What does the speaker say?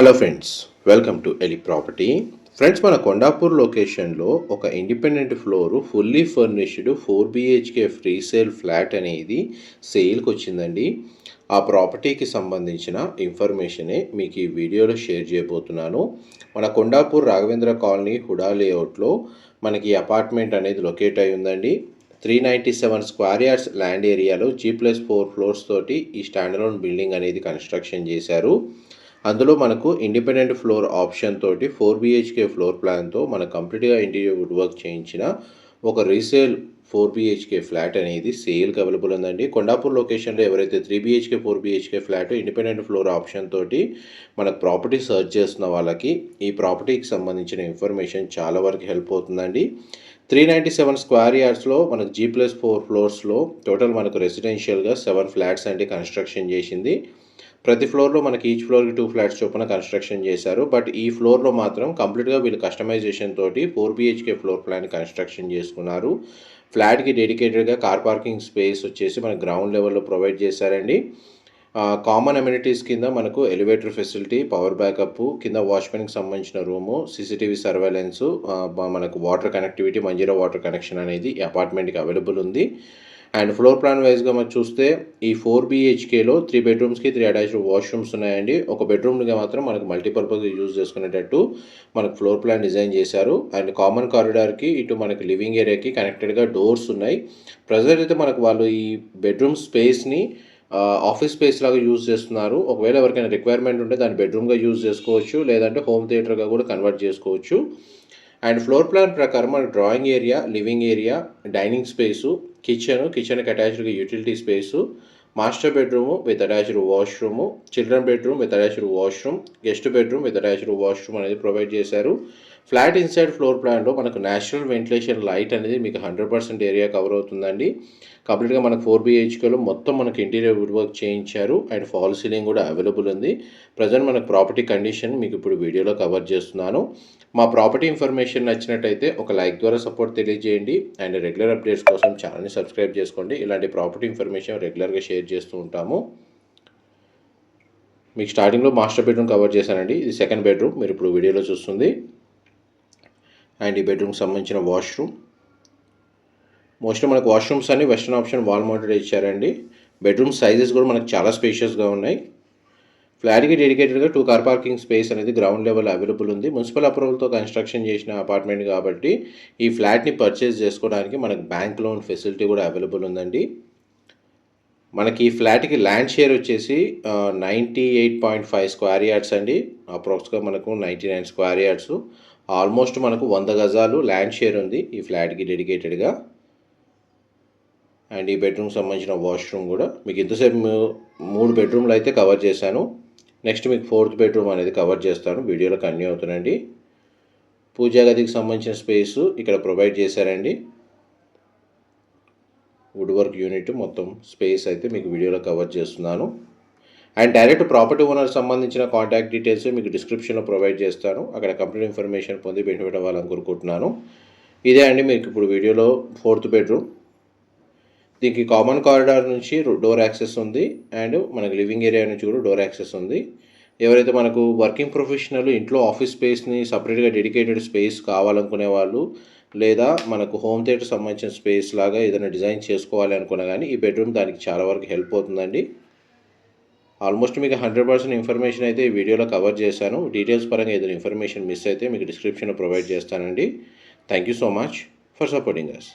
Hello friends welcome to Eli property friends మన కొండాపూర్ లొకేషన్లో ఒక independent floor fully furnished four BHK free sale flat అనేది సేల్కి వచ్చిందండి ఆ ప్రాపర్టీకి సంబంధించిన ఇన్ఫర్మేషనే మీకు ఈ వీడియోలో షేర్ చేయబోతున్నాను. మన కొండాపూర్ రాఘవేంద్ర కాలనీ హుడా లేఅవుట్లో మనకి అపార్ట్మెంట్ అనేది లొకేట్ అయి ఉందండి. Three ninety seven square yards land ఏరియాలో జీ ప్లస్ ఫోర్ ఫ్లోర్స్ తోటి ఈ స్టాండర్లోన్ బిల్డింగ్ అనేది కన్స్ట్రక్షన్ చేశారు. అందులో మనకు ఇండిపెండెంట్ ఫ్లోర్ ఆప్షన్ తోటి ఫోర్ బిహెచ్కే ఫ్లోర్ ప్లాన్తో మన కంప్లీట్గా ఇంటీరియర్ వుడ్ వర్క్ చేయించిన ఒక రీసేల్ ఫోర్ బిహెచ్కే ఫ్లాట్ అనేది సేల్కి అవైలబుల్ ఉందండి. కొండాపూర్ లొకేషన్లో ఎవరైతే three BHK four BHK flat independent floor option తోటి మనకు ప్రాపర్టీ సర్చ్ చేస్తున్న వాళ్ళకి ఈ ప్రాపర్టీకి సంబంధించిన ఇన్ఫర్మేషన్ చాలా వరకు హెల్ప్ అవుతుందండి. త్రీ నైంటీ సెవెన్ స్క్వేర్ యార్డ్స్లో మనకు జీ ప్లస్ ఫోర్ ఫ్లోర్స్లో టోటల్ మనకు రెసిడెన్షియల్గా సెవెన్ ఫ్లాట్స్ అంటే కన్స్ట్రక్షన్ చేసింది. ప్రతి ఫ్లోర్లో మనకి ఈచ్ ఫ్లోర్కి టూ ఫ్లాట్స్ చొప్పున కన్స్ట్రక్షన్ చేశారు. బట్ ఈ ఫ్లోర్లో మాత్రం కంప్లీట్గా వీళ్ళు కస్టమైజేషన్ తోటి four BHK floor plan construction చేసుకున్నారు. ఫ్లాట్కి డెడికేటెడ్గా కార్ పార్కింగ్ స్పేస్ వచ్చేసి మన గ్రౌండ్ లెవెల్లో ప్రొవైడ్ చేశారండి. కామన్ అమ్యూనిటీస్ కింద మనకు ఎలివేటర్ ఫెసిలిటీ పవర్ బ్యాకప్ కింద వాచ్మెన్కి సంబంధించిన రూము సీసీటీవీ సర్వేలెన్స్ మనకు water connectivity Manjira water connection అనేది ఈ అపార్ట్మెంట్కి అవైలబుల్ ఉంది. అండ్ ఫ్లోర్ ప్లాన్ వైజ్గా మనం చూస్తే ఈ ఫోర్ బీహెచ్కేలో త్రీ బెడ్రూమ్స్కి త్రీ అటాచ్డ్ వాష్రూమ్స్ ఉన్నాయండి. ఒక బెడ్రూమ్గా మాత్రం మనకు మల్టీపర్పస్ యూజ్ చేసుకునేటట్టు మనకు ఫ్లోర్ ప్లాన్ డిజైన్ చేశారు. అండ్ కామన్ కారిడార్కి ఇటు మనకి లివింగ్ ఏరియాకి కనెక్టెడ్గా డోర్స్ ఉన్నాయి. ప్రజెంట్ అయితే మనకు వాళ్ళు ఈ బెడ్రూమ్ స్పేస్ని ఆఫీస్ స్పేస్ లాగా యూజ్ చేస్తున్నారు. ఒకవేళ ఎవరికైనా రిక్వైర్మెంట్ ఉంటే దాన్ని బెడ్రూమ్గా యూజ్ చేసుకోవచ్చు లేదంటే హోమ్ థియేటర్గా కూడా కన్వర్ట్ చేసుకోవచ్చు. అండ్ ఫ్లోర్ ప్లాన్ ప్రకారం మన drawing area living area dining space kitchen కిచెన్కి అటాచ్డ్గా utility space master bedroom with attached washroom children bedroom with attached washroom guest bedroom with attached washroom అనేది ప్రొవైడ్ చేశారు. Flat inside floor ప్లాన్లో మనకు natural ventilation light అనేది మీకు hundred percent area cover అవుతుందండి. కంప్లీట్గా మనకు ఫోర్ బిహెచ్కేలో మొత్తం మనకు ఇంటీరియర్ వుడ్ వర్క్ చేయించారు. అండ్ ఫాల్ సీలింగ్ కూడా అవైలబుల్ ఉంది. ప్రజెంట్ మనకు ప్రాపర్టీ కండిషన్ మీకు ఇప్పుడు వీడియోలో కవర్ చేస్తున్నాను. మా ప్రాపర్టీ ఇన్ఫర్మేషన్ నచ్చినట్టయితే ఒక లైక్ ద్వారా సపోర్ట్ తెలియజేయండి. అండ్ రెగ్యులర్ అప్డేట్స్ కోసం ఛానల్ని సబ్స్క్రైబ్ చేసుకోండి. ఇలాంటి ప్రాపర్టీ ఇన్ఫర్మేషన్ రెగ్యులర్గా షేర్ చేస్తూ ఉంటాము. మీకు స్టార్టింగ్లో మాస్టర్ బెడ్రూమ్ కవర్ చేశానండి. ఇది సెకండ్ బెడ్రూమ్. మీరు ఇప్పుడు వీడియోలో చూస్తుంది. అండ్ ఈ బెడ్రూమ్కి సంబంధించిన వాష్రూమ్. మోస్ట్లీ మనకు వాష్రూమ్స్ అన్ని వెస్ట్రన్ ఆప్షన్ వాల్ మౌంటెడ్ ఇచ్చారండి. బెడ్రూమ్ సైజెస్ కూడా మనకు చాలా స్పేషియస్గా ఉన్నాయి. ఫ్లాట్కి డెడికేటెడ్గా టూ కార్ పార్కింగ్ స్పేస్ అనేది గ్రౌండ్ లెవెల్ అవైలబుల్ ఉంది. మున్సిపల్ అప్రూవల్తో కన్స్ట్రక్షన్ చేసిన అపార్ట్మెంట్ కాబట్టి ఈ ఫ్లాట్ని పర్చేస్ చేసుకోవడానికి మనకు బ్యాంక్ లోన్ ఫెసిలిటీ కూడా అవైలబుల్ ఉందండి. మనకి ఈ ఫ్లాట్కి ల్యాండ్ షేర్ వచ్చేసి ninety eight point five square yards అండి. అప్రాక్స్గా మనకు ninety nine square yards. Almost మనకు వంద గజాలు ల్యాండ్ షేర్ ఉంది. ఈ ఫ్లాట్కి డెడికేటెడ్గా. అండ్ ఈ బెడ్రూమ్కి సంబంధించిన వాష్రూమ్ కూడా. మీకు ఇంతసేపు మూడు బెడ్రూమ్లు అయితే కవర్ చేశాను. నెక్స్ట్ మీకు ఫోర్త్ బెడ్రూమ్ అనేది కవర్ చేస్తాను. వీడియోలో కన్యూ అవుతుందండి. పూజా గదికి సంబంధించిన స్పేస్ ఇక్కడ ప్రొవైడ్ చేశారండి. వుడ్ వర్క్ యూనిట్ మొత్తం స్పేస్ అయితే మీకు వీడియోలో కవర్ చేస్తున్నాను. అండ్ డైరెక్ట్ ప్రాపర్టీ ఓనర్ సంబంధించిన కాంటాక్ట్ డీటెయిల్స్ మీకు డిస్క్రిప్షన్లో ప్రొవైడ్ చేస్తాను. అక్కడ కంప్లీట్ ఇన్ఫర్మేషన్ పొంది బెనిఫిట్ అవ్వాలని కోరుకుంటున్నాను. ఇదే అండి మీకు ఇప్పుడు వీడియోలో ఫోర్త్ బెడ్రూమ్. దీనికి కామన్ కారిడార్ నుంచి డోర్ యాక్సెస్ ఉంది. అండ్ మనకి లివింగ్ ఏరియా నుంచి కూడా డోర్ యాక్సెస్ ఉంది. ఎవరైతే మనకు వర్కింగ్ ప్రొఫెషనల్ ఇంట్లో ఆఫీస్ స్పేస్ని సపరేట్గా డెడికేటెడ్ స్పేస్ కావాలనుకునే వాళ్ళు లేదా మనకు హోమ్ థియేటర్ సంబంధించిన స్పేస్ లాగా ఏదైనా డిజైన్ చేసుకోవాలి అనుకున్నా కానీ ఈ బెడ్రూమ్ దానికి చాలా వరకు హెల్ప్ అవుతుందండి. ఆల్మోస్ట్ మీకు హండ్రెడ్ పర్సెంట్ ఇన్ఫర్మేషన్ అయితే ఈ వీడియోలో కవర్ చేశాను. డీటెయిల్స్ పరంగా ఏదైనా ఇన్ఫర్మేషన్ మిస్ అయితే మీకు డిస్క్రిప్షన్లో ప్రొవైడ్ చేస్తానండి. Thank you so much for supporting us